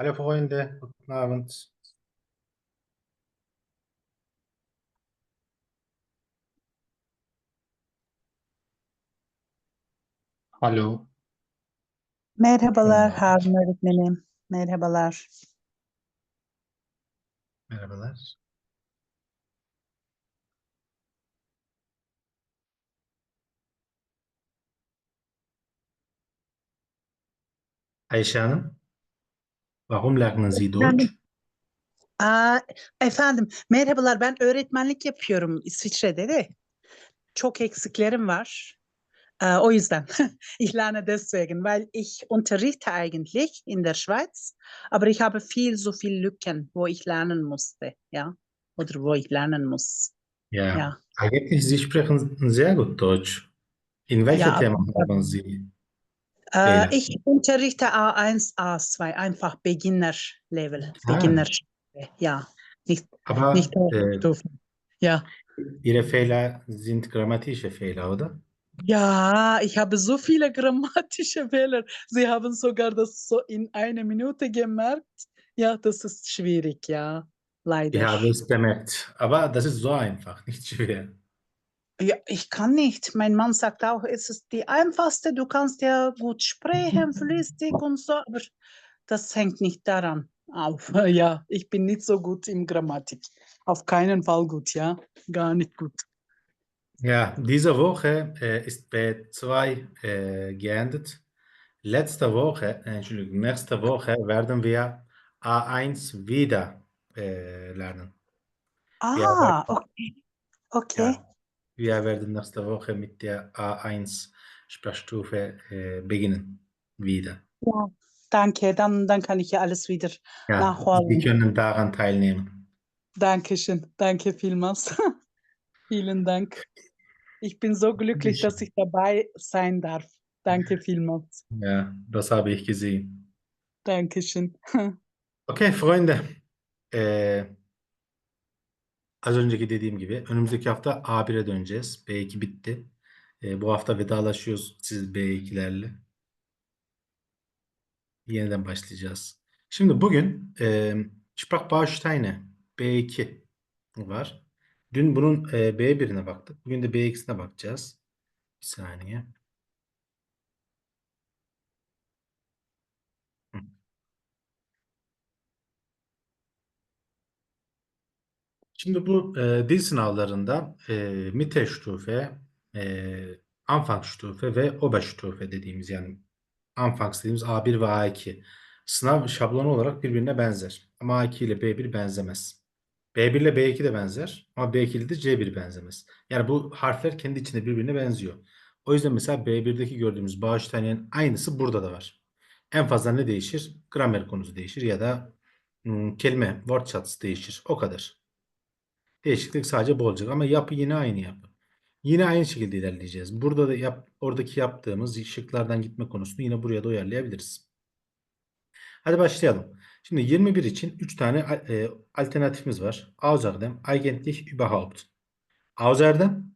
Hallo Freunde, guten Abend. Hallo. Merhabalar Merhaba. Harun öğretmenim. Merhabalar. Merhabalar. Ayşe Hanım, warum lernen Sie Deutsch? Efendim? Aa, efendim, merhabalar. Ben öğretmenlik yapıyorum İsviçre'de de. Çok eksiklerim var. O yüzden. Ich lerne deswegen, weil ich unterrichte eigentlich in der Schweiz, aber ich habe viel, so viel Lücken, wo ich lernen musste, ja, oder wo ich lernen muss. Ja, Ja. eigentlich Sie sprechen sehr gut Deutsch. In welchem Ja, Thema haben Sie? Äh, Fehler. ich unterrichte A1, A2, einfach Beginner-Level, Ah. Beginner, ja, nicht, Aber nicht äh. Ja. Ihre Fehler sind grammatische Fehler, oder? Ja, ich habe so viele grammatische Fehler. Sie haben sogar das so in einer Minute gemerkt. Ja, das ist schwierig, ja, leider. Ich habe es bemerkt. Aber das ist so einfach, nicht schwer. Ja, ich kann nicht. Mein Mann sagt auch, es ist die einfachste, du kannst ja gut sprechen, flüssig und so, aber das hängt nicht daran auf. Ja, ich bin nicht so gut in Grammatik. Auf keinen Fall gut, ja, gar nicht gut. Ja, diese Woche äh, ist B2 äh, geendet. Letzte Woche, äh, Entschuldigung, nächste Woche werden wir A1 wieder äh, lernen. Ah, okay. Okay. Ja, wir werden nächste Woche mit der A1 Sprachstufe äh, beginnen. Wieder. Ja, danke. Dann, dann kann ich ja alles wieder Ja, nachholen. Sie können daran teilnehmen. Dankeschön. Danke vielmals. Vielen Dank. Ich bin so glücklich, dass ich dabei sein darf. Danke vielmals. Ja, das habe ich gesehen. Dankeschön. Okay, Freunde. Ee, az önceki dediğim gibi önümüzdeki hafta A1'e döneceğiz. B2 bitti. Ee, bu hafta vedalaşıyoruz siz B2'lerle. Yeniden başlayacağız. Şimdi bugün e, Sprachbausteine B2 var. Dün bunun e, B1'ine baktık. Bugün de B2'sine bakacağız. Bir saniye. Hı. Şimdi bu e, dil sınavlarında e, Mittelstufe, e, Anfangsstufe ve Oberstufe dediğimiz yani Anfangs dediğimiz A1 ve A2 sınav şablonu olarak birbirine benzer. Ama A2 ile B1 benzemez. B1 ile B2 de benzer ama B2 ile de C1 benzemez. Yani bu harfler kendi içinde birbirine benziyor. O yüzden mesela B1'deki gördüğümüz Baustein'in aynısı burada da var. En fazla ne değişir? Gramer konusu değişir ya da hmm, kelime, Wortschatz değişir. O kadar. Değişiklik sadece bu olacak ama yapı yine aynı yapı. Yine aynı şekilde ilerleyeceğiz. Burada da yap, oradaki yaptığımız şıklardan gitme konusunu yine buraya da uyarlayabiliriz. Hadi başlayalım. Şimdi 21 için 3 tane e, alternatifimiz var. Außerdem, eigentlich, überhaupt. Außerdem,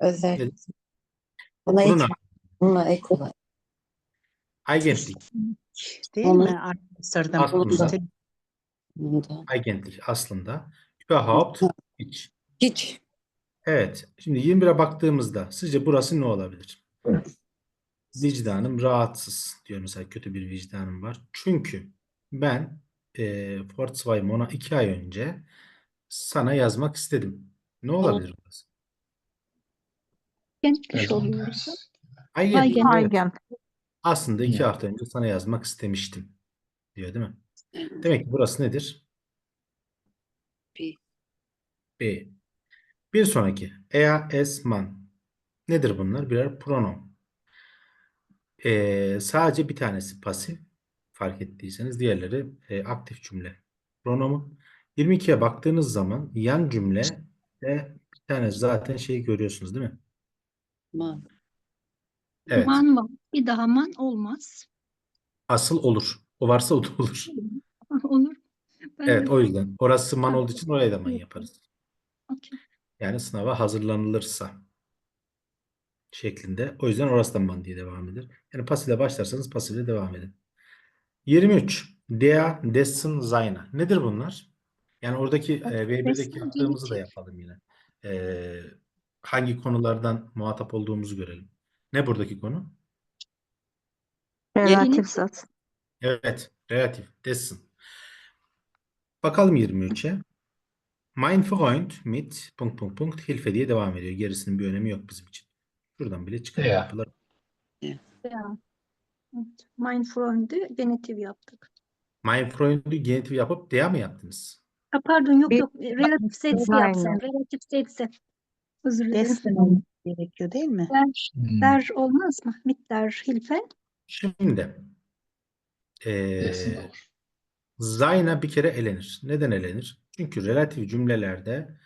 Özel. Buna ek, buna ek olarak. eigentlich, Değil Onu- mi arkadaşlardan? Aslında. Eigentlich aslında, überhaupt, hiç. Hiç. Evet. Şimdi 21'e baktığımızda sizce burası ne olabilir? Vicdanım rahatsız diyor mesela kötü bir vicdanım var. Çünkü ben e, Fortzweimon'a iki ay önce sana yazmak istedim. Ne olabilir burası? Gençmiş oluyoruz. Eigen. evet. Aslında iki hafta önce sana yazmak istemiştim diyor değil mi? Demek ki burası nedir? Bir. B. Bir sonraki. Er, es, man. Nedir bunlar? Birer pronom. Ee, sadece bir tanesi pasif. Fark ettiyseniz diğerleri e, aktif cümle. Pronomu. 22'ye baktığınız zaman yan cümle ve bir tane zaten şeyi görüyorsunuz değil mi? Man. Evet. Man var. Bir daha man olmaz. Asıl olur. O varsa o da olur. Olur. Ben Evet o yüzden. Orası man olduğu için oraya da man yaparız. Okey. Yani sınava hazırlanılırsa şeklinde. O yüzden orası da man diye devam eder. Yani pasifle başlarsanız pasifle devam edin. 23. Der, dessen, seiner. Nedir bunlar? Yani oradaki e, V1'deki Dessen yaptığımızı da yapalım yine. E, hangi konulardan muhatap olduğumuzu görelim. Ne buradaki konu? Relatif zat. Evet, relatif, dessen. Bakalım 23'e. Mein Freund mit punkt punkt punkt Hilfe diye devam ediyor. Gerisinin bir önemi yok bizim için. Şuradan bile çıkarım Ya. yapılır. Ya. Evet. Mein Freund'ü genitif yaptık. Mein Freund'ü genitif yapıp der mi yaptınız? Ha, pardon yok Bir- yok. Relatif sesi Aynen. yapsam. Relatif sesi. Özür dilerim. Olması gerekiyor değil mi? Der, Hmm. der olmaz mı? Mit der Hilfe. Şimdi Desin eee olur. Zayna bir kere elenir. Neden elenir? Çünkü relatif cümlelerde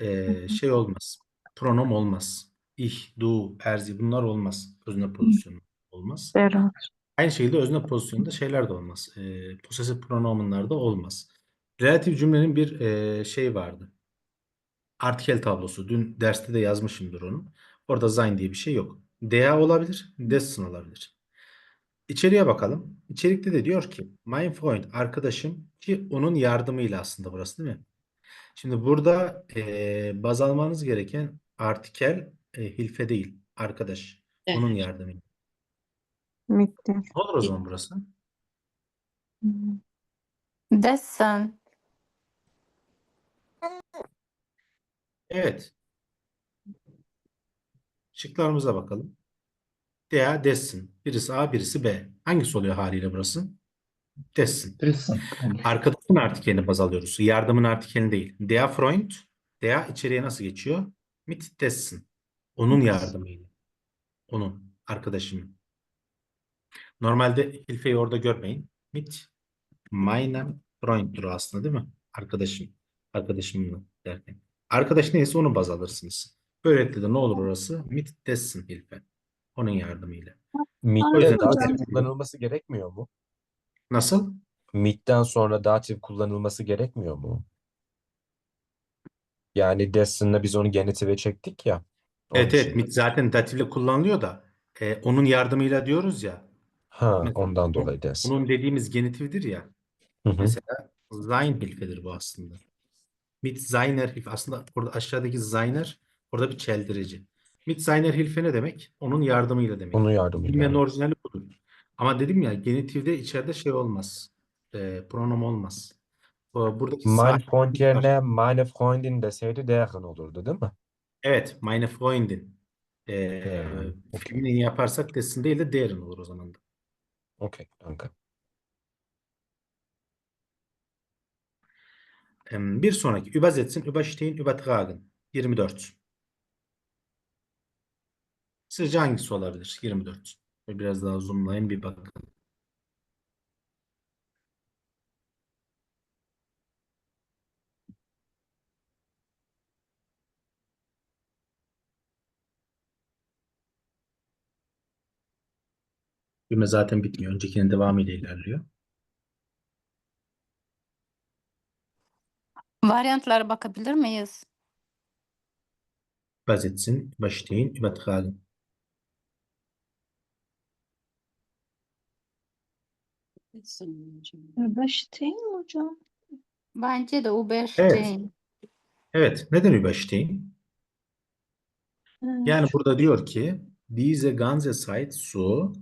eee, şey olmaz. Pronom olmaz. Ich, du, erzi bunlar olmaz. Özne pozisyonu olmaz. Zero. Aynı şekilde özne pozisyonunda şeyler de olmaz. Eee possessive pronominlar da olmaz. Relatif cümlenin bir eee şey vardı. Artikel tablosu. Dün derste de yazmışımdır onu. Orada sein diye bir şey yok. Der olabilir, dessen olabilir. İçeriye bakalım. İçerikte de diyor ki mein Freund arkadaşım ki onun yardımıyla aslında burası değil mi? Şimdi burada eee, baz almanız gereken artikel e, hilfe değil. Arkadaş. Evet. Onun yardımıyla. Mitte. Ne olur o zaman burası? Dessen. Evet. Şıklarımıza bakalım. Der, dessen. Birisi A, birisi B. Hangisi oluyor haliyle burası? Desin olur. Arkadaşın artikelini baz alıyoruz. Yardımın artikelini değil. Der Freund, der içeriye nasıl geçiyor? Mit dessen. Onun yardımıyla. Onun, arkadaşımın. Normalde Hilfe'yi orada görmeyin. Mit meinem Freund'dur aslında değil mi? Arkadaşım. Arkadaşımla derken. Arkadaş neyse onu baz alırsınız. Böylelikle de ne olur orası? Mit dessen Hilfe. Onun yardımıyla. Anladım Mid'de hocam. datif kullanılması gerekmiyor mu? Nasıl? Mid'den sonra datif kullanılması gerekmiyor mu? Yani Destin'le biz onu genitife çektik ya. Onun Evet evet için. mit zaten datifle kullanılıyor da e, onun yardımıyla diyoruz ya. Ha, Mesela ondan o- dolayı Destin. Onun dediğimiz genitifdir ya. Hı hı. Mesela sein Hilfe'dir bu aslında. Mit seiner Hilfe. Aslında orada aşağıdaki seiner orada bir çeldirici. Mit seiner Hilfe ne demek? Onun yardımıyla demek. Onun yardımıyla. Kelimenin evet. orijinali budur. Ama dedim ya genitifde içeride şey olmaz. E, pronom olmaz. Buradaki Mein Freund yerine meine Freundin deseydi deren olurdu değil mi? Evet, meine Freundin. E, Deren, okey. feminin yaparsak desin değil de deren olur o zaman da. Okey, danke. Bir sonraki übersetzen, überstehen, übertragen. 24. Sizce hangisi olabilir? 24. Ve Biraz daha zoomlayın bir bakın. Cümle zaten bitmiyor. Öncekinin devamıyla ilerliyor. Varyantlara bakabilir miyiz? Übersetzen, überstehen, übertragen. Hocam. Überstehen hocam? Bence de überstehen. Evet, neden überstehen? Evet. Yani burada diyor ki diese ganze Zeit so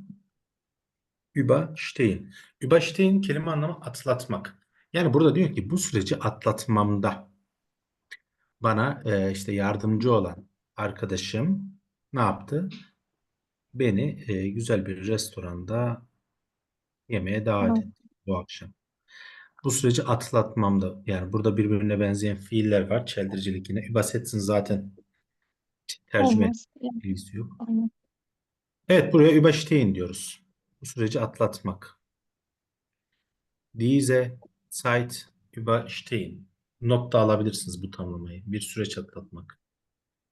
überstehen. Überstehen kelime anlamı atlatmak. Yani burada diyor ki bu süreci atlatmamda bana e, işte yardımcı olan arkadaşım ne yaptı? Beni e, güzel bir restoranda yemeğe davet etti bu akşam. Bu süreci atlatmamda yani burada birbirine benzeyen fiiller var. Çeldiricilik yine. Übersetzen zaten tercüme Olmaz. Evet, ilgisi yok. aynen. Evet buraya überstehen diyoruz. Bu süreci atlatmak. Diese Zeit überstehen. Nokta alabilirsiniz bu tamlamayı. Bir süreç atlatmak.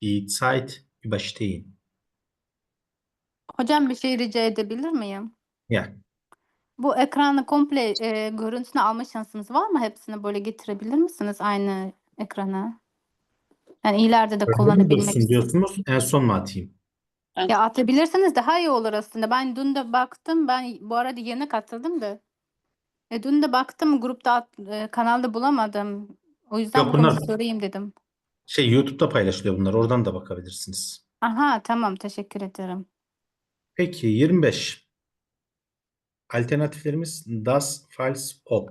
Die Zeit überstehen. Hocam bir şey rica edebilir miyim? Yani Bu ekranı komple e, görüntüsünü alma şansınız var mı? Hepsini böyle getirebilir misiniz aynı ekrana? Yani ileride de mi kullanabilmek dursun için. diyorsunuz? En son mu atayım? Ya atabilirseniz daha iyi olur aslında. Ben dün de baktım. Ben bu arada yeni katıldım da. E, dün de baktım grupta at- e, kanalda bulamadım. O yüzden Yok, bunlar- sorayım dedim. Şey YouTube'da paylaşılıyor bunlar. Oradan da bakabilirsiniz. Aha tamam teşekkür ederim. Peki 25. Alternatiflerimiz das, falls, ob.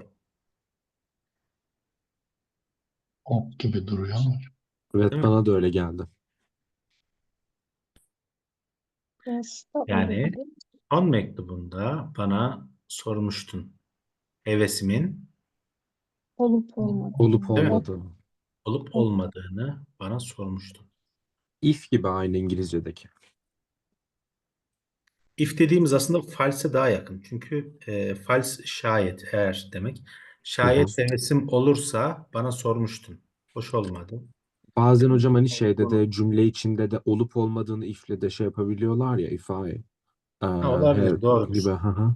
Ok gibi duruyor ama. Evet Değil mi? bana da öyle geldi. Yani son mektubunda bana sormuştun. Hevesimin Olup olmadı. Olup Değil mi? olmadığı. olup olmadığını bana sormuştun. If gibi aynı İngilizce'deki. If dediğimiz aslında false daha yakın. Çünkü e, false şayet eğer demek. Şayet hevesim olursa bana sormuştun. Hoş olmadı. Bazen hocam hani şeyde de cümle içinde de olup olmadığını if'le de şey yapabiliyorlar ya if I uh, olabilir, have doğrudur. gibi. Hı hı.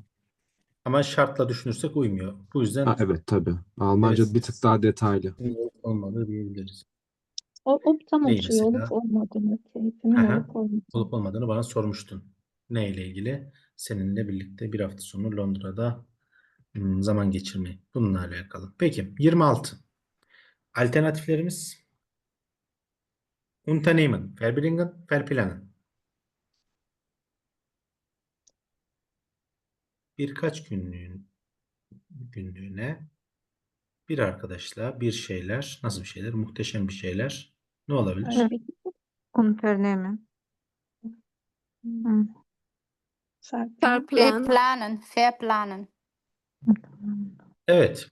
Ama şartla düşünürsek uymuyor. Bu yüzden Ha, evet tabii. Almanca Evet. bir tık daha detaylı. olup olmadığı diyebiliriz. O, o tam Neyi oturuyor. mesela? Olup olmadığını. Keyfimin Aha. olup olmadığını. olup olmadığını bana sormuştun. Ne ile ilgili? Seninle birlikte bir hafta sonu Londra'da zaman geçirmeyi. Bununla alakalı. Peki 26. Alternatiflerimiz Unternehmen, Verbringen, Verplanen. Birkaç günlüğün günlüğüne bir arkadaşla bir şeyler, nasıl bir şeyler? Muhteşem bir şeyler. Ne olabilir? Unternehmen. Hı. Serpil. Verplanen, verplanen. Evet.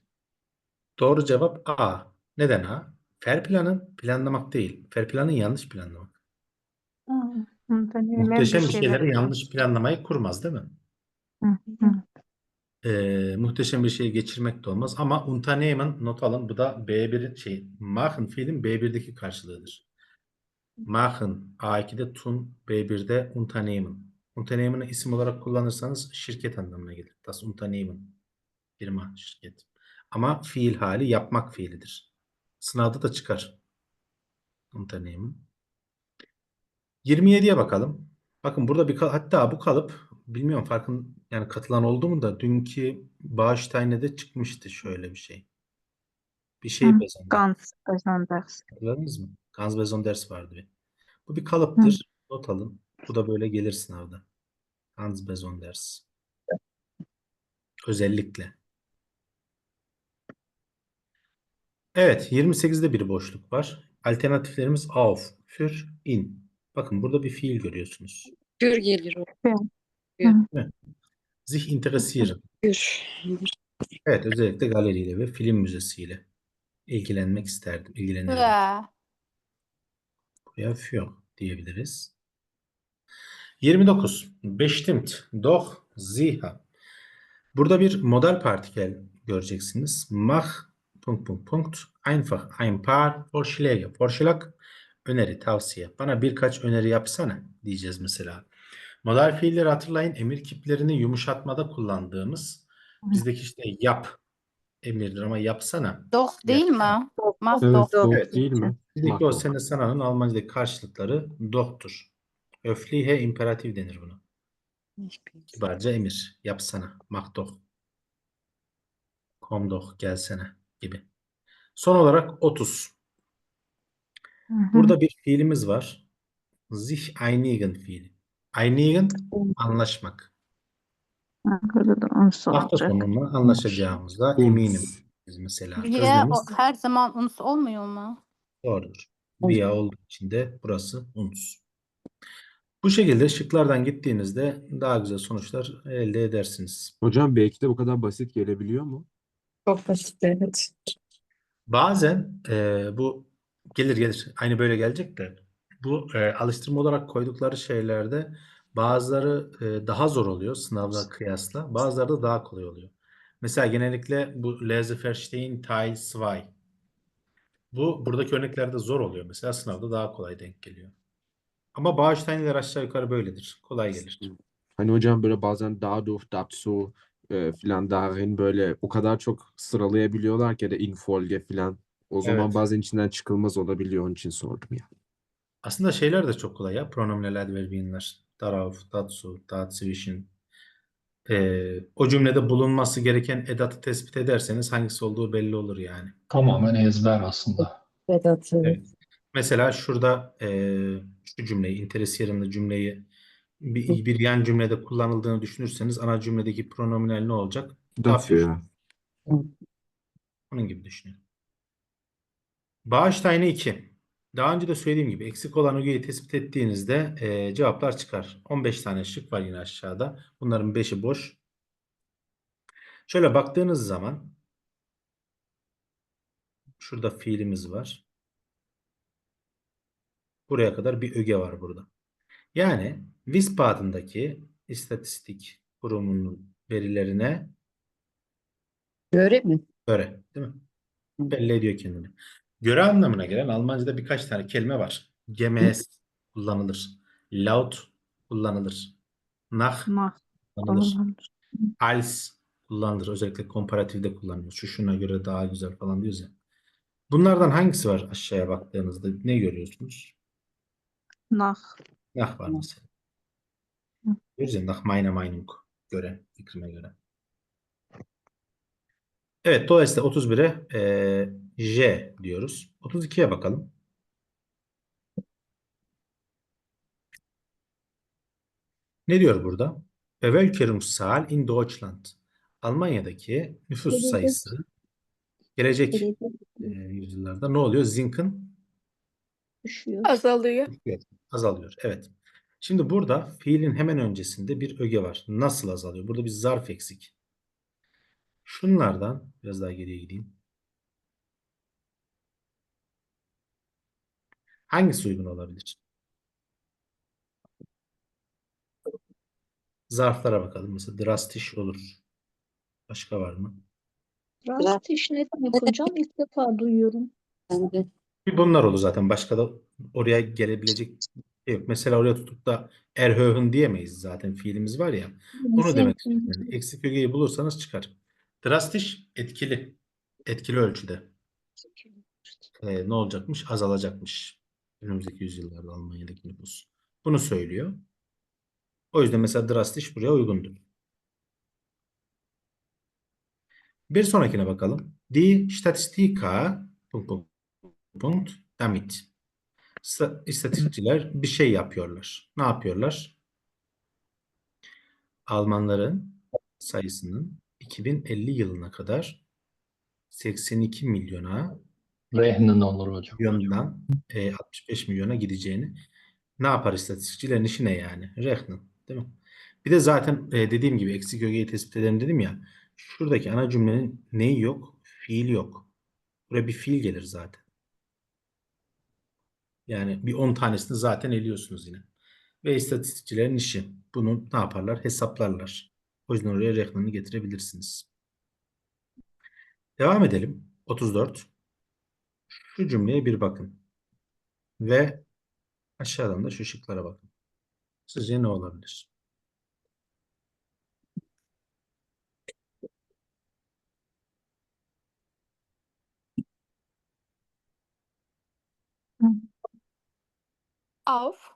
Doğru cevap A. Neden A? Verplanen planlamak değil. Verplanen yanlış planlamak. Muhteşem bir şeyler şeyleri yanlış planlamayı kurmaz değil mi? Ee, muhteşem bir şey geçirmek de olmaz ama Unternehmen not alın bu da B1'in şey machen fiilin B1'deki karşılığıdır. Machen A2'de tun B1'de Unternehmen. Unternehmen'ı isim olarak kullanırsanız şirket anlamına gelir. Das Unternehmen. Firma, şirket. Ama fiil hali yapmak fiilidir. Sınavda da çıkar. Unternehmen. 27'ye bakalım. Bakın burada bir hatta bu kalıp bilmiyorum farkın yani katılan oldu mu da dünkü Bağıştayn'e çıkmıştı şöyle bir şey. Bir şey Hı, bezandı. Ganz besonders. Hatırladınız mı? Ganz besonders vardı bir. Bu bir kalıptır. Not alın. Bu da böyle gelir sınavda. Ganz besonders. Özellikle. Evet, 28'de bir boşluk var. Alternatiflerimiz auf, für, in. Bakın burada bir fiil görüyorsunuz. Gür gelir o. Sich interessieren. Evet, özellikle galeriyle ve film müzesiyle ilgilenmek isterdim, ilgilenirim. Für. Buraya für diyebiliriz. 29. Bestimmt, doch, sicher. Burada bir modal partikel göreceksiniz. Mach, punkt, punkt, punkt. Einfach ein paar Vorschläge. Vorschlag, öneri, tavsiye. Bana birkaç öneri yapsana diyeceğiz mesela. Modal fiilleri hatırlayın. Emir kiplerini yumuşatmada kullandığımız bizdeki işte yap emirdir ama yapsana. Doch değil mi? Mach Evet, doch. doğru değil mi? Bizdeki o sene sananın Almanca'daki karşılıkları doh'tur. Öflihe imperatif denir buna. Kibarca emir. Yapsana. Komm doch. Gelsene. Gibi. Son olarak 30. Hı hı. Burada bir fiilimiz var. Sich einigen fiili. Einigen anlaşmak. Hafta sonunda anlaşacağımızda eminim. Biz mesela. O- her zaman uns olmuyor mu? doğrudur. Via olduğu için de burası uns. Bu şekilde şıklardan gittiğinizde daha güzel sonuçlar elde edersiniz. Hocam belki de bu kadar basit gelebiliyor mu? Çok basit evet. Bazen e, bu gelir gelir aynı böyle gelecek de bu e, alıştırma olarak koydukları şeylerde bazıları e, daha zor oluyor sınavla kıyasla bazıları da daha kolay oluyor. Mesela genellikle bu Lese verstehen Teil 2 bu buradaki örneklerde zor oluyor. Mesela sınavda daha kolay denk geliyor. Ama Bağıştaynlar aşağı yukarı böyledir. Kolay gelir. Hani hocam böyle bazen dadurch, dazu e, filan darin böyle o kadar çok sıralayabiliyorlar ki ya da in Folge filan. O zaman Evet. bazen içinden çıkılmaz olabiliyor. Onun için sordum ya. Aslında şeyler de çok kolay ya. Pronominal adverbiyinler. Darauf, dazu, dazwischen. Ee, o cümlede bulunması gereken edatı tespit ederseniz hangisi olduğu belli olur yani. Tamamen ezber aslında. Vedat evet. Mesela şurada eee, şu cümleyi, interrogation'lı cümleyi bir, bir yan cümlede kullanıldığını düşünürseniz ana cümledeki pronominal ne olacak? Dafür. Onun gibi düşünün. Bağıştayını 2. Daha önce de söylediğim gibi eksik olan ögeyi tespit ettiğinizde eee, cevaplar çıkar. 15 tane şık var yine aşağıda. Bunların 5'i boş. Şöyle baktığınız zaman şurada fiilimiz var. Buraya kadar bir öge var burada. Yani Wiesbaden'daki istatistik kurumunun verilerine Göre mi? göre, değil mi? Belli ediyor kendini. Göre anlamına gelen Almanca'da birkaç tane kelime var. Gemäß kullanılır. Laut kullanılır. Nach Nah. kullanılır. kullanılır. Als kullanılır. Özellikle komparatifde kullanıyoruz. Şu şuna göre daha güzel falan diyoruz ya. Bunlardan hangisi var aşağıya baktığınızda? Ne görüyorsunuz? Nah. Nach var Nach. mesela. Diyoruz ya nach meiner Meinung göre, fikrime göre. Evet, dolayısıyla 31'e eee, J diyoruz. 32'ye bakalım. Ne diyor burada? Bevölkerungszahl in Deutschland. Almanya'daki nüfus sayısı gelecek eee, yüzyıllarda ne oluyor? Zinken düşüyor. Azalıyor. Evet, azalıyor. Evet. Şimdi burada fiilin hemen öncesinde bir öge var. Nasıl azalıyor? Burada bir zarf eksik. Şunlardan biraz daha geriye gideyim. Hangisi uygun olabilir? Zarflara bakalım. Mesela drastisch olur. Başka var mı? Drastiş ne demek hocam? İlk defa duyuyorum. Ben de. Bunlar olur zaten. Başka da oraya gelebilecek şey yok. Mesela oraya tutup da erhöhen diyemeyiz zaten. Fiilimiz var ya. Onu demek istiyorum. Yani eksik ögeyi bulursanız çıkar. Drastisch etkili. Etkili ölçüde. Ee, ne olacakmış? Azalacakmış. Önümüzdeki yüzyıllarda Almanya'daki nüfus. Bunu söylüyor. O yüzden mesela drastisch buraya uygundur. Bir sonrakine bakalım. Die Statistika punkt, punkt, punkt, damit. İstatistikçiler bir şey yapıyorlar. Ne yapıyorlar? Almanların sayısının 2050 yılına kadar 82 milyona Rehnen olur hocam. milyondan e, 65 milyona gideceğini ne yapar istatistikçilerin işi ne yani? Rechnen, değil mi? Bir de zaten e, dediğim gibi eksik ögeyi tespit edelim dedim ya. Şuradaki ana cümlenin neyi yok? Fiil yok. Buraya bir fiil gelir zaten. Yani bir 10 tanesini zaten eliyorsunuz yine. Ve istatistikçilerin işi. Bunu ne yaparlar? Hesaplarlar. O yüzden oraya Rechnen'i getirebilirsiniz. Devam edelim. 34. Şu cümleye bir bakın. Ve aşağıdan da şu şıklara bakın. Sizce ne olabilir? Auf.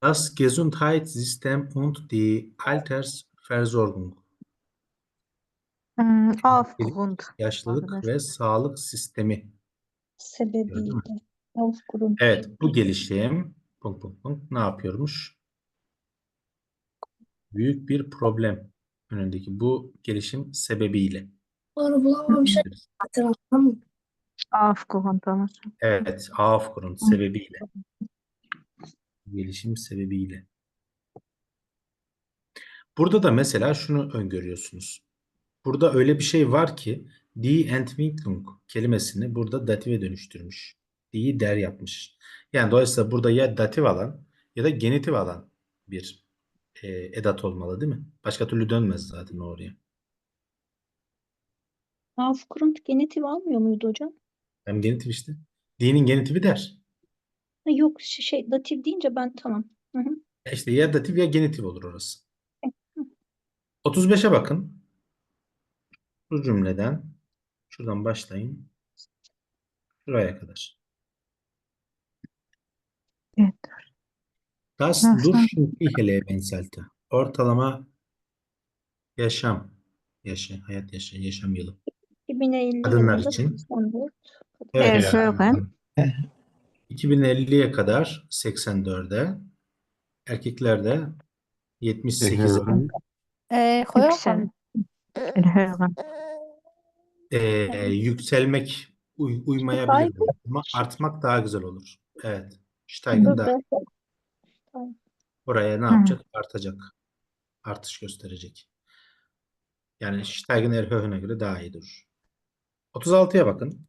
Das Gesundheitssystem und die Altersversorgung. Hmm, Aufgrund. Yaşlılık ve sağlık sistemi. Gördün Sebebiyle. Aufgrund. Evet, bu gelişim punkt, punkt, punkt, ne yapıyormuş? Büyük bir problem önündeki bu gelişim sebebiyle. Doğru bulamamışlar. Hatırladım. Aufgrund olacak. Evet, Aufgrund sebebiyle. Gelişim sebebiyle. Burada da mesela şunu öngörüyorsunuz. Burada öyle bir şey var ki die Entwicklung kelimesini burada dative dönüştürmüş. Die'yi der yapmış. Yani dolayısıyla burada ya datif alan ya da genitif alan bir e, edat olmalı değil mi? Başka türlü dönmez zaten oraya. Aufgrund genitif almıyor muydu hocam? Hem genitif işte. Die'nin genitifi der. Ha, yok şey, şey datif deyince ben tamam. Hı hı. İşte ya datif ya genitif olur orası. 35'e bakın. Bu cümleden şuradan başlayın. Şuraya kadar. Evet. Das Nasıl? durchschnittliche Lebensalter. Ortalama yaşam yaşı, hayat yaşı, yaşam yılı. 2050 Kadınlar yılında için. 84. Evet. Erhöhen. 2050'ye kadar 84'e, erkeklerde 78'e, Ee. Yüksel. Ee, yükselmek uy- uymayabilir ama artmak daha güzel olur. Evet. Steigen daha oraya ne Hı. yapacak? Artacak. Artış gösterecek. Yani Steigen Erhöhen'e göre daha iyi durur. 36'ya bakın.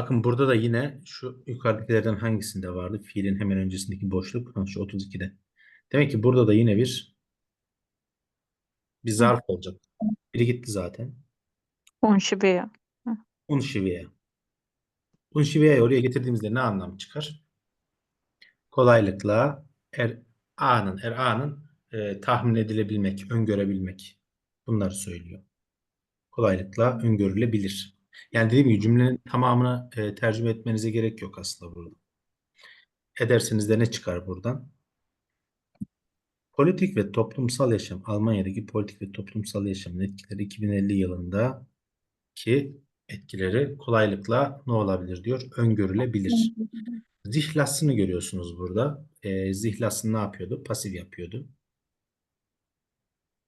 Bakın burada da yine şu yukarıdakilerden hangisinde vardı? Fiilin hemen öncesindeki boşluk. Ha, şu 32'de. Demek ki burada da yine bir bir zarf olacak. Biri gitti zaten. Unschwer. Unşiviye. Unşiviye'yi oraya getirdiğimizde ne anlam çıkar? Kolaylıkla er A'nın, er A'nın e, tahmin edilebilmek, öngörebilmek. Bunları söylüyor. Kolaylıkla öngörülebilir. Yani dediğim gibi cümlenin tamamını e, tercüme etmenize gerek yok aslında burada. Ederseniz de ne çıkar buradan? Politik ve toplumsal yaşam, Almanya'daki politik ve toplumsal yaşamın etkileri 2050 yılında ki etkileri kolaylıkla ne olabilir diyor? Öngörülebilir. Zihlasını görüyorsunuz burada. E, zihlasını ne yapıyordu? Pasif yapıyordu.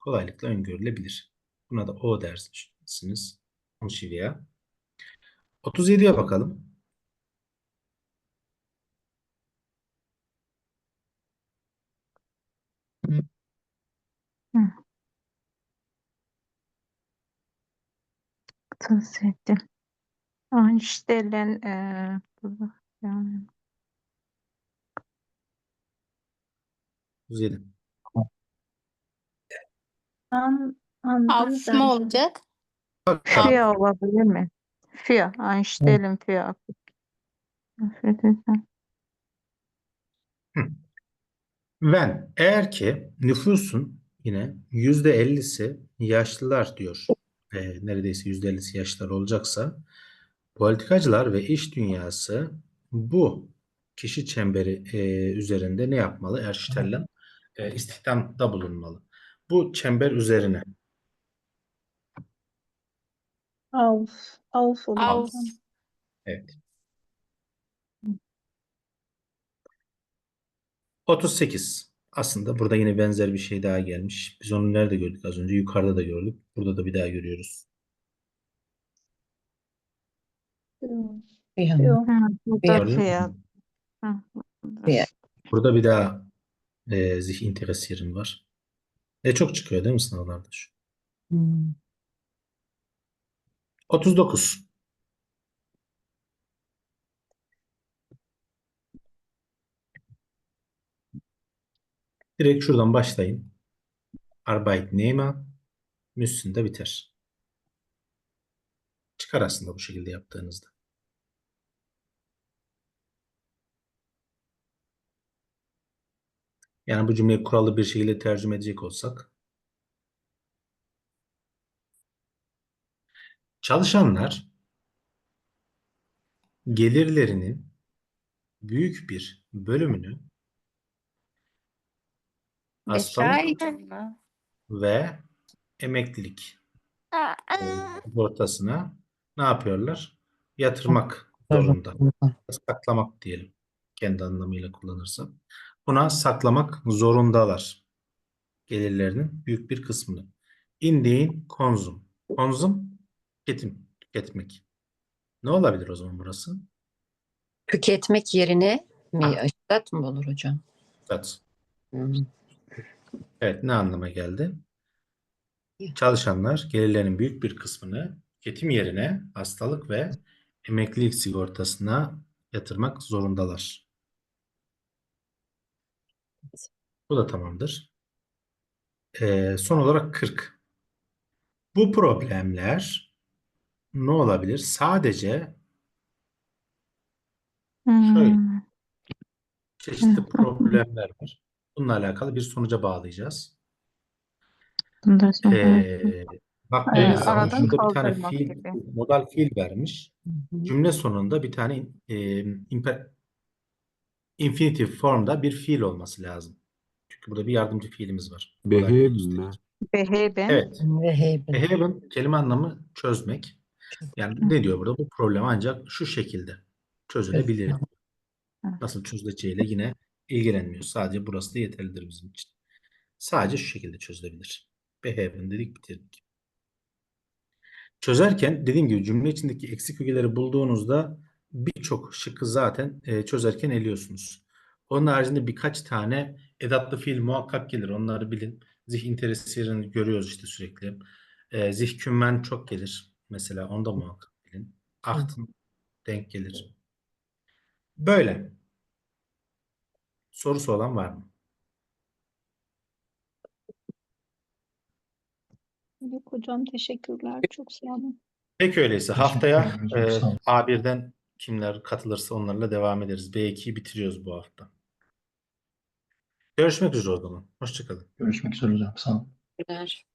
Kolaylıkla öngörülebilir. Buna da o dersiniz. Onşivya. 37'ye bakalım. Tatsächlich. Einstellen. Äh, yani. 37. An, Auf mu olacak? Für olabilir mi? Für. Einstellen für. Affedersin. When eğer ki nüfusun yine yüzde 50'si yaşlılar diyor. E, neredeyse yüzde 50'si yaşlılar olacaksa politikacılar ve iş dünyası bu kişi çemberi e, üzerinde ne yapmalı? Erşitellen e, istihdamda bulunmalı. Bu çember üzerine Auf. Auf oluyor Auf. Evet. 38. Aslında burada yine benzer bir şey daha gelmiş. Biz onu nerede gördük az önce? Yukarıda da gördük. Burada da bir daha görüyoruz. Yok. Gördün mü? Hı. Burada bir daha e, zih interessieren var. E çok çıkıyor değil mi sınavlarda şu? 39. Direkt şuradan başlayın. Arbeitnehmer müssen de biter. Çıkar aslında bu şekilde yaptığınızda. Yani bu cümleyi kurallı bir şekilde tercüme edecek olsak çalışanlar gelirlerinin büyük bir bölümünü hastalık ve emeklilik e, ortasına ne yapıyorlar? Yatırmak zorunda. Saklamak diyelim. Kendi anlamıyla kullanırsam. Buna saklamak zorundalar. Gelirlerinin büyük bir kısmını. Indiğin konzum. Konzum tüketim, tüketmek. Ne olabilir o zaman burası? Tüketmek yerine mi? Ha. Aşılat mı olur hocam? Sat. Hmm. Evet, ne anlama geldi? Çalışanlar gelirlerinin büyük bir kısmını tüketim yerine hastalık ve emeklilik sigortasına yatırmak zorundalar. Bu da tamamdır. Ee, son olarak 40. Bu problemler ne olabilir? Sadece Şöyle. Hmm, çeşitli problemler var. Bununla alakalı bir sonuca bağlayacağız. bundan sonra- Ee, Baktığınız zaman aradan şurada bir tane kaldırmak fiil, gibi. modal fiil vermiş. Cümle sonunda bir tane e, imper- infinitive formda bir fiil olması lazım. Çünkü burada bir yardımcı fiilimiz var. Modal fiil Beheben üstelik. mi? Beheben. Evet. Ve. Behave'ın kelime anlamı çözmek. Yani ne diyor burada? Bu problem ancak şu şekilde çözülebilir. Nasıl çözüleceğiyle yine ilgilenmiyor. Sadece burası da yeterlidir bizim için. Sadece şu şekilde çözülebilir. Behave'ın dedik bitirdik. Çözerken dediğim gibi cümle içindeki eksik ögeleri bulduğunuzda birçok şıkkı zaten e, çözerken eliyorsunuz. Onun haricinde birkaç tane edatlı fiil muhakkak gelir. Onları bilin. Zih interesirini görüyoruz işte sürekli. E, zih kümmen çok gelir. Mesela onu da muhakkak bilin. Ahtın denk gelir. Böyle. Sorusu olan var mı? Yok hocam teşekkürler. Çok sağ olun. Peki öyleyse haftaya e, sağ olun. A1'den kimler katılırsa onlarla devam ederiz. B2'yi bitiriyoruz bu hafta. Görüşmek üzere o zaman. Hoşçakalın. Görüşmek üzere hocam. Sağ olun. Teşekkürler.